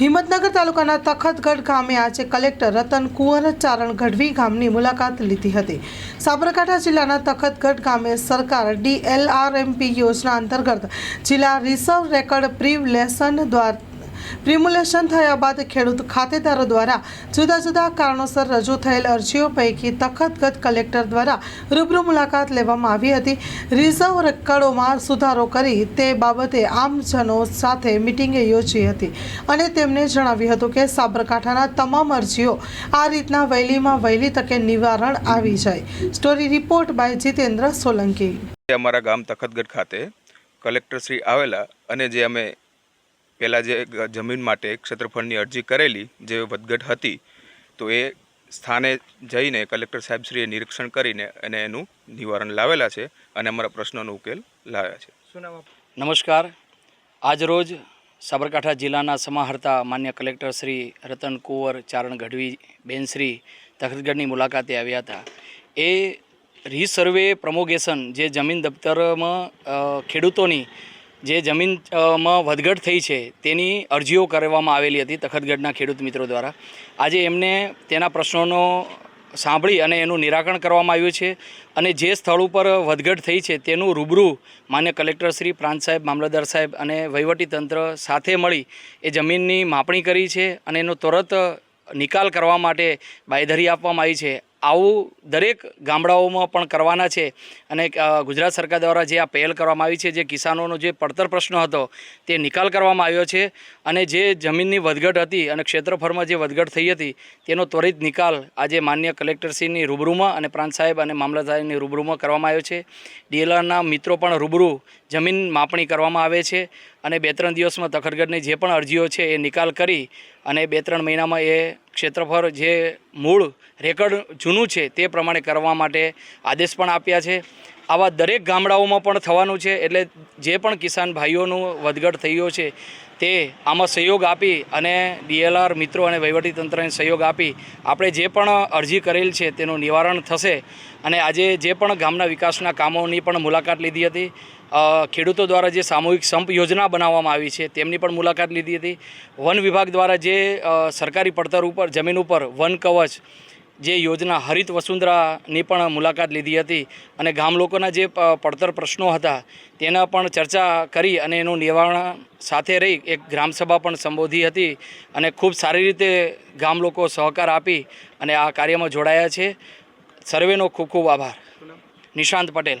હિંમતનગર તાલુકાના તખતગઢ ગામે આજે કલેક્ટર રતન કુંવર ચારણ ગઢવી ગામની મુલાકાત લીધી હતી. સાબરકાંઠા જિલ્લાના તખતગઢ ગામે સરકાર ડીએલઆરએમપી યોજના અંતર્ગત જિલ્લા રિઝર્વ રેકર્ડ પ્રિવલેશન દ્વારા પ્રિમ્યુલેશન થયા બાદ ખેડૂત ખાતેદારો દ્વારા જુદા જુદા કારણોસર રજૂ થયેલ અરજીઓ પૈકી તખતગત કલેક્ટર દ્વારા રૂબરૂ મુલાકાત લેવામાં આવી હતી. રિઝર્વ રેકર્ડોમાં સુધારો કરી તે બાબતે આમજનો સાથે મિટિંગે યોજી હતી અને તેમણે જણાવ્યું હતું કે સાબરકાંઠાના તમામ અરજીઓ આ રીતના વહેલીમાં વહેલી તકે નિવારણ આવી જાય. Story report by Jitendra Solanki. અમારા ગામ તખતગઢ ખાતે કલેક્ટરશ્રી આવેલા અને જે અમે પહેલાં જે જમીન માટે ક્ષેત્રફળની અરજી કરેલી જે વધઘટ હતી તો એ સ્થાને જઈને કલેક્ટર સાહેબશ્રીએ નિરીક્ષણ કરીને અને એનું નિવારણ લાવેલા છે અને અમારા પ્રશ્નોનો ઉકેલ લાવ્યા છે. નમસ્કાર. આજરોજ સાબરકાંઠા જિલ્લાના સમાહર્તા માન્ય કલેક્ટર શ્રી રતન કુંવર ચારણ ગઢવી બેનશ્રી તખતગઢની મુલાકાતે આવ્યા હતા. એ રીસર્વે પ્રમોગેશન જે જમીન દફતરમાં ખેડૂતોની જે જમીનમાં વધઘટ થઈ છે, તેની અરજીઓ કરવામાં આવેલી હતી તખતગઢના ખેડૂત મિત્રો દ્વારા. આજે એમને તેના પ્રશ્નોનો સાંભળી અને એનું નિરાકરણ કરવામાં આવ્યું છે અને જે સ્થળ ઉપર વધઘટ થઈ છે તેનું રૂબરૂ માન્ય કલેક્ટર શ્રી પ્રાંત સાહેબ, મામલતદાર સાહેબ અને વહીવટી તંત્ર સાથે મળી એ જમીનની માપણી કરી છે અને એનો તરત નિકાલ કરવા માટે બાંયધરી આપવામાં આવી છે. આવું દરેક ગામડાઓમાં પણ કરવાના છે. અને ગુજરાત સરકાર દ્વારા જે આ પહેલ કરવામાં આવી છે, જે કિસાનોનો જે પડતર પ્રશ્ન હતો, તે નિકાલ કરવામાં આવ્યો છે. અને જે જમીનની વધઘટ હતી અને ક્ષેત્રફળમાં જે વધઘટ થઈ હતી, તેનો ત્વરિત નિકાલ આજે માન્ય કલેક્ટરશ્રીની રૂબરૂમાં અને પ્રાંત સાહેબ અને મામલતદારની રૂબરૂમાં કરવામાં આવ્યો છે. ડીએલઆરના મિત્રો પણ રૂબરૂ જમીન માપણી કરવામાં આવે છે. અને બે ત્રણ દિવસમાં તખરગઢની જે પણ અરજીઓ છે, એ નિકાલ કરી અને બે ત્રણ મહિનામાં એ ક્ષેત્રફળ જે મૂળ રેકર્ડ જૂનું છે તે પ્રમાણે કરવા માટે આદેશ પણ આપ્યા છે. આવા દરેક ગામડાઓમાં પણ થવાનું છે એટલે જે પણ કિસાન ભાઈઓનું વધઘટ થયો છે તે આમાં સહયોગ આપી અને ડીએલઆર મિત્રો અને વહીવટીતંત્રને સહયોગ આપી આપણે જે પણ અરજી કરેલ છે તેનું નિવારણ થશે. અને આજે જે પણ ગામના વિકાસના કામોની પણ મુલાકાત લીધી હતી. ખેડૂતો દ્વારા જે સામૂહિક સંપ યોજના બનાવવામાં આવી છે, તેમની પણ મુલાકાત લીધી હતી. વન વિભાગ દ્વારા જે સરકારી પડતર ઉપર, જમીન ઉપર વન કવચ જે યોજના હરિત વસુંધરાની પણ મુલાકાત લીધી હતી અને ગામ લોકોના જે પડતર પ્રશ્નો હતા તેના પણ ચર્ચા કરી અને એનું નિવારણ સાથે રહી એક ગ્રામસભા પણ સંબોધી હતી અને ખૂબ સારી રીતે ગામ લોકો સહકાર આપી અને આ કાર્યમાં જોડાયા છે. સર્વેનો ખૂબ ખૂબ આભાર. નિશાંત પટેલ.